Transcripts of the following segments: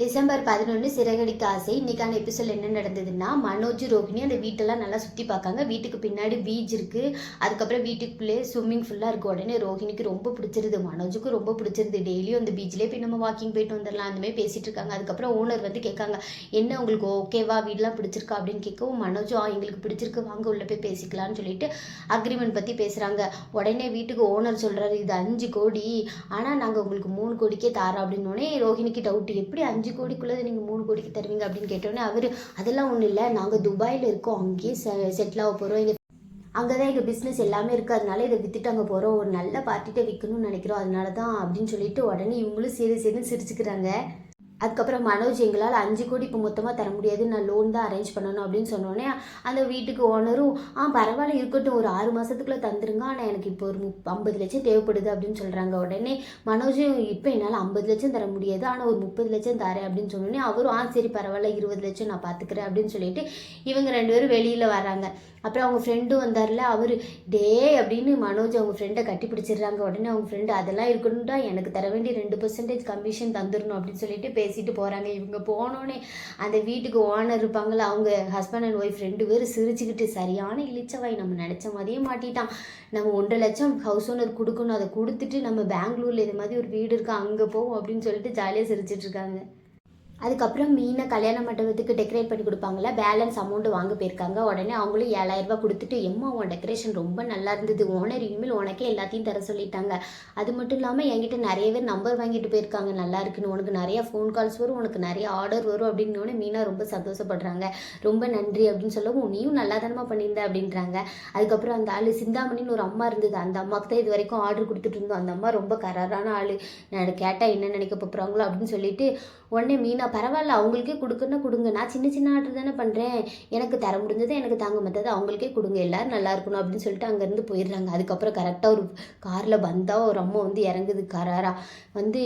December பதினொன்று சிறகடிக்க ஆசை. இன்னைக்கான எபிசோட் என்ன நடந்ததுன்னா மனோஜ் ரோஹிணி அந்த வீட்டெல்லாம் நல்லா சுற்றி பார்க்காங்க. வீட்டுக்கு பின்னாடி பீச் இருக்குது அதுக்கப்புறம் வீட்டுக்குள்ளே ஸ்விம்மிங் ஃபுல்லாக இருக்குது உடனே ரோஹிணிக்கு ரொம்ப பிடிச்சிருது. மனோஜுக்கும் ரொம்ப பிடிச்சிருது. டெய்லியும் அந்த பீச்சிலே போய் நம்ம வாக்கிங் போயிட்டு வந்துடலாம். அந்தமாதிரி பேசிகிட்டு இருக்காங்க. அதுக்கப்புறம் ஓனர் வந்து கேட்காங்க என்ன உங்களுக்கு ஓகேவா வீடெலாம் பிடிச்சிருக்கா? அப்படின்னு கேட்கவும் மனோஜும் "ஆ, எங்களுக்கு பிடிச்சிருக்கு. வாங்க உள்ளே போய் பேசிக்கலாம்னு சொல்லிட்டு அக்ரிமெண்ட் பற்றி பேசுகிறாங்க உடனே வீட்டுக்கு ஓனர் சொல்கிறாரு இது அஞ்சு கோடி. ஆனால் நாங்கள் உங்களுக்கு மூணு கோடிக்கே தாரோம். அப்படின்னோடனே ரோஹிணிக்கு டவுட் எப்படி அஞ்சு கோடிக்குள்ளே நீங்கள் மூணு கோடிக்கு தருவீங்க அப்படின்னு கேட்டோன்னே அவர் அதெல்லாம் ஒன்றும் இல்லை. நாங்கள் துபாயில் இருக்கோம். அங்கேயே செ செட்டில் ஆக போகிறோம் எங்கள் அங்கே தான் எங்கள் பிஸ்னஸ் எல்லாமே இருக்குது அதனால இதை விற்றுட்டு அங்கே போகிறோம் ஒரு நல்ல பார்ட்டிகிட்ட விற்கணும்னு நினைக்கிறோம். அதனால தான் அப்படின்னு சொல்லிட்டு உடனே இவங்களும் சரி சரின்னு சிரிச்சுக்கிறாங்க. அதுக்கப்புறம் மனோஜ் எங்களால் அஞ்சு கோடி இப்போ மொத்தமாக தர முடியாது நான் லோன் தான் அரேஞ்ச் பண்ணணும் அப்படின்னு சொன்னோன்னே அந்த வீட்டுக்கு ஓனரும் ஆ பரவாயில்ல இருக்கட்டும் ஒரு ஆறு மாதத்துக்குள்ளே தந்துருங்க. ஆனால் எனக்கு இப்போ ஒரு முப் ஐம்பது லட்சம் தேவைப்படுது அப்படின்னு சொல்கிறாங்க உடனே மனோஜும் இப்போ என்னால் ஐம்பது லட்சம் தர முடியாது. ஆனால் ஒரு முப்பது லட்சம் தரேன் அப்படின்னு சொன்னோடனே அவரும் ஆ சரி பரவாயில்ல இருபது லட்சம் நான் பார்த்துக்கிறேன் அப்படின்னு சொல்லிட்டு இவங்க ரெண்டு பேரும் வெளியில் வராங்க அப்புறம் அவங்க ஃப்ரெண்டும் வந்தார்ல அவர் டே அப்படின்னு மனோஜ் அவங்க ஃப்ரெண்டை கட்டி பிடிச்சிடுறாங்க. உடனே அவங்க ஃப்ரெண்டு அதெல்லாம் இருக்கணும்டா எனக்கு தர வேண்டிய ரெண்டு பர்சன்டேஜ் கமிஷன் தந்துடணும் அப்படின்னு சொல்லிட்டு பேசிட்டு போகிறாங்க இவங்க போனோடனே அந்த வீட்டுக்கு ஓனர் இருப்பாங்களே அவங்க ஹஸ்பண்ட் அண்ட் ஒய்ஃப் ரெண்டு பேரும் சிரிச்சுக்கிட்டு சரியான இளிச்சவாய் நம்ம நினச்ச மாதிரியே மாட்டிட்டான். நம்ம ஒன்றரை லட்சம் ஹவுஸ் ஓனர் கொடுக்கணும். அதை கொடுத்துட்டு நம்ம பெங்களூரில் இது மாதிரி ஒரு வீடு இருக்கா அங்கே போவோம் அப்படின்னு சொல்லிட்டு ஜாலியாக சிரிச்சிட்ருக்காங்க அதுக்கப்புறம் மீனை கல்யாண மண்டபத்துக்கு டெக்கரேட் பண்ணி கொடுப்பாங்கல்ல பேலன்ஸ் அமௌண்ட் வாங்க போயிருக்காங்க. உடனே அவங்களும் ஏழாயிரம் கொடுத்துட்டு எம்மா உன் டெக்கரேஷன் ரொம்ப நல்லா இருந்தது. ஓனர் இனிமேல் உனக்கே எல்லாத்தையும் தர சொல்லிட்டாங்க. அது மட்டும் இல்லாமல் என்கிட்ட நிறைய பேர் நம்பர் வாங்கிட்டு போயிருக்காங்க. நல்லா இருக்குன்னு உனக்கு நிறைய ஃபோன் கால்ஸ் வரும் உனக்கு நிறைய ஆர்டர் வரும். அப்படின்னோடனே மீனா ரொம்ப சந்தோஷப்படுறாங்க. ரொம்ப நன்றி அப்படின்னு சொல்லவும் நீயும் நல்லா தானமா பண்ணியிருந்த? அப்படின்றாங்க. அதுக்கப்புறம் அந்த ஆள் சிந்தாமணின்னு ஒரு அம்மா இருந்தது. அந்த அம்மாவுக்கு தான் இது வரைக்கும் ஆர்டர் கொடுத்துட்டு இருந்தோம். அந்த அம்மா ரொம்ப கராரான ஆள். நான் கேட்டால் என்ன நினைக்க போகிறாங்களோ அப்படின்னு சொல்லிட்டு உடனே மீனா பரவாயில்ல அவங்களுக்கே கொடுக்குன்னா கொடுங்க. நான் சின்ன சின்ன ஆர்டர் தானே பண்ணுறேன் எனக்கு தர முடிஞ்சதை எனக்கு தாங்க மற்றது அவங்களுக்கே கொடுங்க. எல்லோரும் நல்லா இருக்கணும் அப்படின்னு சொல்லிட்டு அங்கேருந்து போயிடுறாங்க. அதுக்கப்புறம் கரெக்டாக ஒரு காரில் வந்தால் ஒரு அம்மா வந்து இறங்குது. கராராக வந்து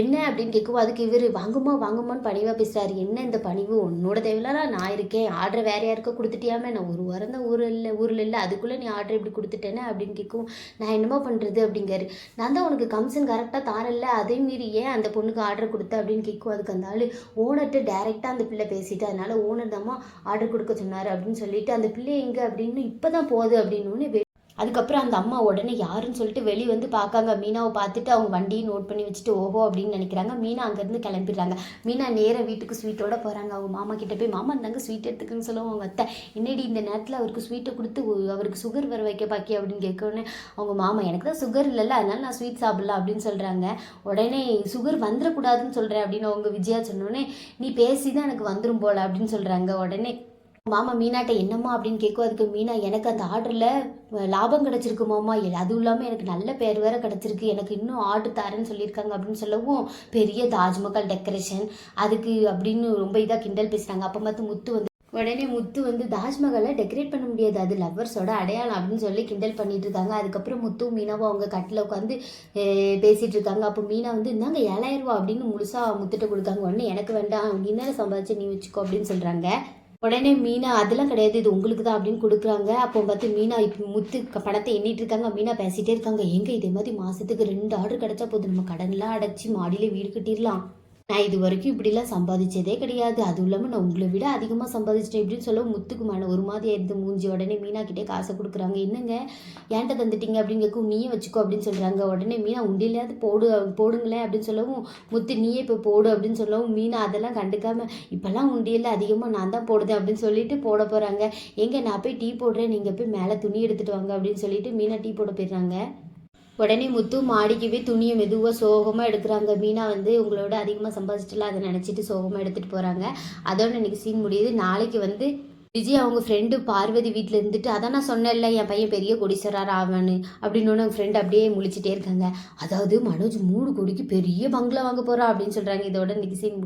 என்ன அப்படின்னு கேட்கவும் அதுக்கு இவர் வாங்குமா வாங்குமான்னு பணிவாக பேசுகிறார் என்ன இந்த பணிவு? உன்னோட தேவையில்ல நான் இருக்கேன். ஆர்டர் வேற யாருக்கோ கொடுத்துட்டியாமே நான் ஒரு வாரம் தான் ஊரில் இல்லை ஊரில் இல்லை அதுக்குள்ளே நீ ஆர்டர் இப்படி கொடுத்துட்டேனே அப்படின்னு கேட்கவும் நான் என்னமோ பண்ணுறது அப்படிங்காரு நான் தான் உனக்கு கமிஷன் கரெக்டாக தாரல அதே மீறி ஏன் அந்த பொண்ணுக்கு ஆர்டர் கொடுத்த அப்படின்னு கேட்கும். அதுக்கு அந்த ஆள் ஓனர்கிட்ட டேரெக்டாக அந்த பிள்ளை பேசிட்டு அதனால ஓனர் தாம்மா ஆர்டர் கொடுக்க சொன்னார் அப்படின்னு சொல்லிட்டு அந்த பிள்ளை எங்கே அப்படின்னு இப்போ தான் போகுது அப்படின்னு அதுக்கப்புறம் அந்த அம்மா உடனே யாருன்னு சொல்லிட்டு வெளியே வந்து பார்க்காங்க. மீனாவை பார்த்துட்டு அவங்க வண்டியை நோட் பண்ணி வச்சுட்டு ஓஹோ அப்படின்னு நினைக்கிறாங்க. மீனா அங்கேருந்து கிளம்பிடுறாங்க. மீனா நேராக வீட்டுக்கு ஸ்வீட்டோட போகிறாங்க அவங்க மாமா கிட்ட போய் மாமா இருந்தாங்க ஸ்வீட் எடுத்துக்குன்னு சொல்லுவோம் அவங்க அத்தை. என்னடி இந்த நேரத்தில் அவருக்கு ஸ்வீட்டை கொடுத்து அவருக்கு சுகர் வர வைக்க பாக்கி அப்படின்னு கேட்கவுடனே அவங்க மாமா எனக்கு தான் சுகர் இல்லைல்ல அதனால நான் ஸ்வீட் சாப்பிடலாம் அப்படின்னு சொல்கிறாங்க உடனே சுகர் வந்துடக்கூடாதுன்னு சொல்கிறேன் அப்படின்னு அவங்க விஜயா சொன்னோடனே நீ பேசி தான் எனக்கு வந்துடும் போல அப்படின்னு சொல்கிறாங்க உடனே மாமா மீனாட்ட என்னம்மா அப்படின்னு கேட்கும். அதுக்கு மீனா எனக்கு அந்த ஆர்டரில் லாபம் கிடச்சிருக்கு மாமா. அதுவும் இல்லாமல் எனக்கு நல்ல பேர் வேற கிடச்சிருக்கு. எனக்கு இன்னும் ஆர்டர் தரேன்னு சொல்லியிருக்காங்க அப்படின்னு சொல்லவும் பெரிய தாஜ்மஹால் டெக்கரேஷன் அதுக்கு அப்படின்னு ரொம்ப இதாக கிண்டல் பேசுகிறாங்க அப்போ பார்த்து முத்து வந்து உடனே முத்து வந்து தாஜ்மஹாலை டெக்கரேட் பண்ண முடியாது. அது லவ்வர்ஸோட அடையாளம் அப்படின்னு சொல்லி கிண்டல் பண்ணிட்டு இருக்காங்க. அதுக்கப்புறம் முத்து மீனாவும் அவங்க கட்டில் உட்காந்து பேசிகிட்டு இருக்காங்க. அப்போ மீனா வந்து இந்தாங்க ஏழாயிரம் ரூபா அப்படின்னு முழுசாக முத்துட்டு கொடுக்காங்க. உடனே எனக்கு வேண்டாம். நீ தானே சம்பாதிச்சு நீ வச்சுக்கோ அப்படின்னு சொல்கிறாங்க உடனே மீனா அதெல்லாம் கிடையாது இது உங்களுக்கு தான் அப்படின்னு கொடுக்குறாங்க. அப்போ பார்த்து மீனா இப்போ முத்து பணத்தை எண்ணிட்டு இருக்காங்க. மீனா பேசிகிட்டே இருக்காங்க. எங்கே இதே மாதிரி மாதத்துக்கு ரெண்டு ஆர்டர் கிடைச்சா போதும். நம்ம கடன்லாம் அடைச்சி மாடியில வீடு கட்டிடலாம். நான் இது வரைக்கும் இப்படிலாம் சம்பாதிச்சதே கிடையாது. அதுவும் இல்லாமல் நான் உங்களை விட அதிகமாக சம்பாதிச்சிட்டேன் இப்படின்னு சொல்ல முத்துக்குமான ஒரு மாதிரி எடுத்து மூஞ்சி உடனே மீனாக்கிட்டே காசை கொடுக்குறாங்க. என்னங்க? ஏன்ட்ட தந்துட்டீங்க அப்படின்னு நீயே வச்சுக்கோ அப்படின்னு சொல்கிறாங்க உடனே மீனா உண்டியிலையாவது போடு போடுங்களேன் அப்படின்னு சொல்லவும் முத்து நீயே இப்போ போடு அப்படின்னு சொல்லவும் மீனா அதெல்லாம் கண்டுக்காம இப்போல்லாம் உண்டியில் அதிகமாக நான் தான் போடுதேன் அப்படின்னு சொல்லிட்டு போட போகிறாங்க எங்கே நான் போய் டீ போடுறேன். நீங்கள் போய் மேலே துணி எடுத்துட்டு வாங்க அப்படின்னு சொல்லிட்டு மீனா டீ போட போயிடுறாங்க. உடனே முத்து மாடிக்குவே துணியை மெதுவாக சோகமாக எடுக்கிறாங்க. மீனா வந்து உங்களோட அதிகமாக சம்பாதிச்சிட்டுல அதை நினச்சிட்டு சோகமாக எடுத்துகிட்டு போகிறாங்க அதோட இன்னைக்கு சீன் முடியுது. நாளைக்கு வந்து விஜய் அவங்க ஃப்ரெண்டு பார்வதி வீட்டில் இருந்துட்டு அதான் நான் சொன்னேன்ல என் பையன் பெரிய கொடிசரார் ஆவான்னு அப்படின்னு அவங்க ஃப்ரெண்டு அப்படியே முழிச்சிட்டே இருக்காங்க. அதாவது மனோஜ் மூணு கோடிக்கு பெரிய பங்களா வாங்க போகிறா அப்படின்னு சொல்கிறாங்க இதோட இன்னைக்கு சீன்